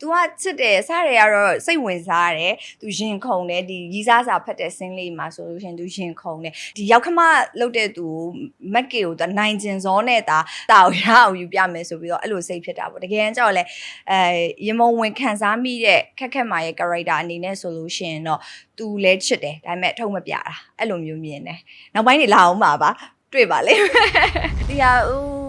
သူကချစ်တယ်စတယ်ကတော့စိတ်ဝင်စားတယ်သူရင်ခုန်တယ်ဒီရီစားစာဖတ်တဲ့စင်းလေးမှာဆိုလို့ရှင်သူရင်ခုန်တယ်ဒီရောက်ခမလုတ်တဲ့သူမက်ကေကိုသူနိုင်ကျင်စောနဲ့ဒါတာကိုရအောင်ယူပြမယ်ဆိုပြီးတော့အဲ့လိုစိတ်ဖြစ်တာပေါ့တကယ်တမ်းကျတော့လေအဲရမုံဝင်ခံစားမိတဲ့ခက်ခက်မာရဲ့ character အနေနဲ့ဆိုလို့ရှင်တော့သူလဲချစ်တယ်ဒါပေမဲ့ထုံမပြတာအဲ့လိုမျိုးမြင်တယ်နောက်ပိုင်းနေလာအောင်ပါပါတွေ့ပါလေဒီဟာဦး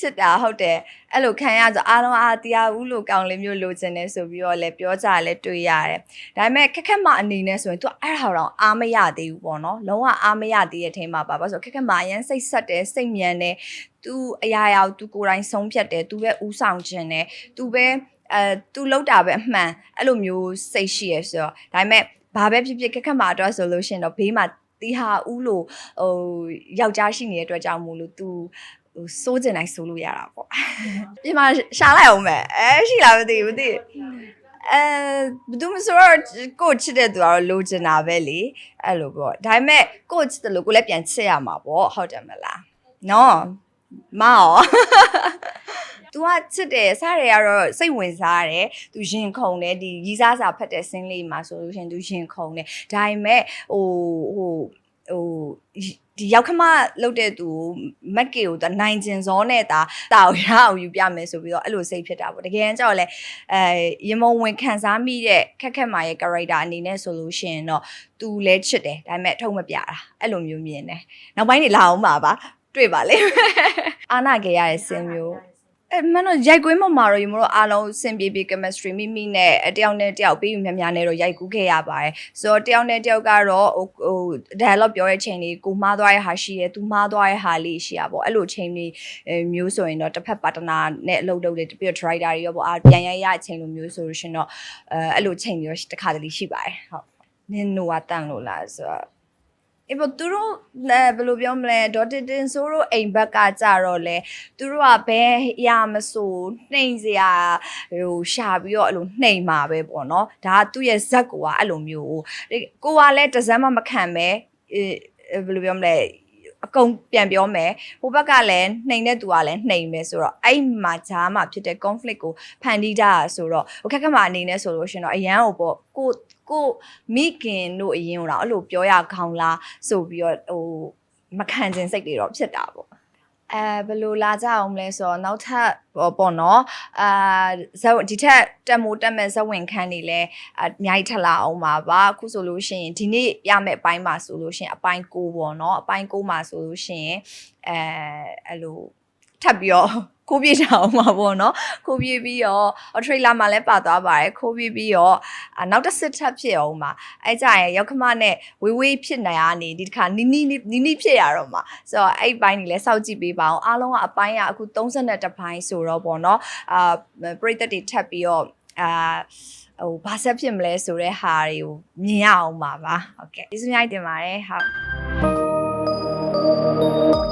ချစ်တာဟုတ်တယ်အဲ့လိုခံရဆိုအားလုံးအားတရားဦးလိုကောင်းလေးမျိုးလိုချင်တယ်ဆိုပြီးတော့လည်းပြောကြလည်းတွေ့ရတယ်ဒါပေမဲ့ခက်ခက်မအနေနဲ့ဆိုရင် तू အဲ့ဒါတော့အားမရသေးဘူးပေါ့နော်လုံးဝအားမရသေးတဲ့အထင်မှာပါပါဆိုခက်ခက်မအရင်စိတ်ဆက်တယ်စိတ်မြန်တယ် तू အရာရာကို तू ကိုယ်တိုင်ဆုံးဖြတ်တယ် तू ပဲဥဆောင်ခြင်းတယ် तू ပဲအဲ तू လောက်တာပဲအမှန်အဲ့လိုမျိုးစိတ်ရှိရဆိုတော့ဒါပေမဲ့ဘာပဲဖြစ်ဖြစ်ခက်ခက်မအတွက်ဆိုလို့ရှရင်တော့ဘေးမှာတီဟာဦးလို့ဟိုယောက်ျားရှိနေတဲ့အတွက်ကြောင့်မို့လို့ तू ဟိုစိုးကျင်တိုင်းစိုးလို့ရတာပေါ့ပြင်မှာရှာလိုက်အောင်မယ်အဲရှိလားမသိဘူးမသိဘူးအဲဘယ်သူမဆိုတော့ကိုယ့်ချစ်တဲ့သူကတော့လိုချင်တာပဲလေအဲ့လိုပေါ့ဒါပေမဲ့ကိုယ့်ချစ်တယ်လို့ကိုယ်လည်းပြန်ချစ်ရမှာပေါ့ဟုတ်တယ်မလားနော်မအောင် तू ကချစ်တယ်စားတယ်ကတော့စိတ်ဝင်စားတယ် तू ရင်ခုန်တယ်ဒီရီးစားစာဖတ်တဲ့စင်းလေးမှာဆိုလို့ရှရင် तू ရင်ခုန်တယ်ဒါပေမဲ့ဟိုဟို ဟိုဒီရောက်ခမလုတ်တဲ့သူမက်ကေကို तू နိုင်ကျင်စောနဲ့တာတာကိုရအောင်ယူပြမယ်ဆိုပြီးတော့အဲ့လိုစိတ်ဖြစ်တာပေါ့တကယ်တမ်းကျတော့လေအဲရင်မုံဝင်ခံစားမိတဲ့ခက်ခက်မာရဲ့ character အနေနဲ့ဆိုလို့ရှရင်တော့ तू လဲချစ်တယ်ဒါပေမဲ့ထုံမပြတာအဲ့လိုမျိုးမြင်တယ်နောက်ပိုင်းနေလာအောင်ပါပါတွေ့ပါလိမ့်မယ်အာနာကေရတဲ့စင်မျိုး အဲမင်းတို့ရိုက်ကွင်းပေါ်မှာတော့ယူမတို့အားလုံးစင်ပြေပြေ chemistry မိမိနဲ့အတယောက်နဲ့တယောက်ပြီးယူများများနဲ့တော့ရိုက်ကူးခဲ့ရပါတယ်ဆိုတော့တယောက်နဲ့တယောက်ကတော့ဟိုဟို dialogue ပြောတဲ့ချိန်လေးကိုမှားသွားတဲ့ဟာရှိရဲသူမှားသွားတဲ့ဟာလေးရှိရပေါ့အဲ့လိုချိန်လေးမျိုးဆိုရင်တော့တစ်ဖက်ပါတနာနဲ့အလုပ်လုပ်တယ်ပြီးတော့ driver တွေရောပေါ့အာပြန်ရရအချိန်လိုမျိုးဆိုလို့ရှင်တော့အဲအဲ့လိုချိန်မျိုးတစ်ခါတလေရှိပါတယ်ဟုတ်နင်နိုဝတန်လို့လားဆိုတော့ အေးဘသူတို့လည်းဘယ်လိုပြောမလဲဒေါ်တင်တင်ဆိုတို့အိမ်ဘက်ကကြတော့လေသူတို့ကဘယ်ရမဆိုနှိမ်စရာဟိုရှာပြီးတော့အဲ့လိုနှိမ်မှာပဲပေါ့နော်ဒါကသူ့ရဲ့ဇက်ကိုကအဲ့လိုမျိုးကိုကလည်းတစ်စမ်းမှမခံပဲအေးဘယ်လိုပြောမလဲ အကုန်ပြန်ပြောမယ်ဟိုဘက်ကလည်းနှိမ်တဲ့သူကလည်းနှိမ်မယ်ဆိုတော့အဲ့မှာဂျားမှာဖြစ်တဲ့ conflict ကိုဖန်တီးတာဆိုတော့ဟိုခက်ခက်မှာအနေနဲ့ဆိုလို့ရှင်တော့အရန်ကိုပေါ့ကိုကိုမိခင်တို့အရင်တော့အဲ့လိုပြောရခေါင်းလားဆိုပြီးတော့ဟိုမခံခြင်းစိတ်တွေတော့ဖြစ်တာပေါ့ အဲဘယ်လိုလာကြအောင်မလဲဆိုတော့နောက်ထပ်ပေါ့ပေါ့နော်အာဇက်ဒီထက်တက်မိုးတက်မဲ့ဇက်ဝင်ခန်းနေလဲအများကြီးထပ်လာအောင်ပါပါအခုဆိုလို့ရှိရင်ဒီနေ့ရမယ့်အပိုင်းမှာဆိုလို့ရှိရင်အပိုင်း6ပေါ့နော်အပိုင်း6မှာဆိုလို့ရှိရင်အဲအဲ့လိုထပ်ပြီးတော့ ခိုးပြေးကြအောင်ပါပေါ့နော်ခိုးပြေးပြီးတော့ထရိလာမှာလည်းပါသွားပါတယ်ခိုးပြေးပြီးတော့အာနောက်တစ်စစ်ထပ်ဖြစ်အောင်ပါအဲကြရင်ရောက်ခမနဲ့ဝေးဝေးဖြစ်နေရနေဒီတစ်ခါနီးနီးနီးနီးဖြစ်ရတော့မှာဆိုတော့အဲ့ဘိုင်းကြီးလည်းစောက်ကြည့်ပေးပါအောင်အားလုံးကအပိုင်းကအခု32ဘိုင်းဆိုတော့ပေါ့နော်အာပရိသတ်တွေထပ်ပြီးတော့အာဟိုဘာဆက်ဖြစ်မလဲဆိုတဲ့ဟာတွေကိုမြင်ရအောင်ပါပါဟုတ်ကဲ့ကျေးဇူးများတင်ပါတယ်ဟုတ်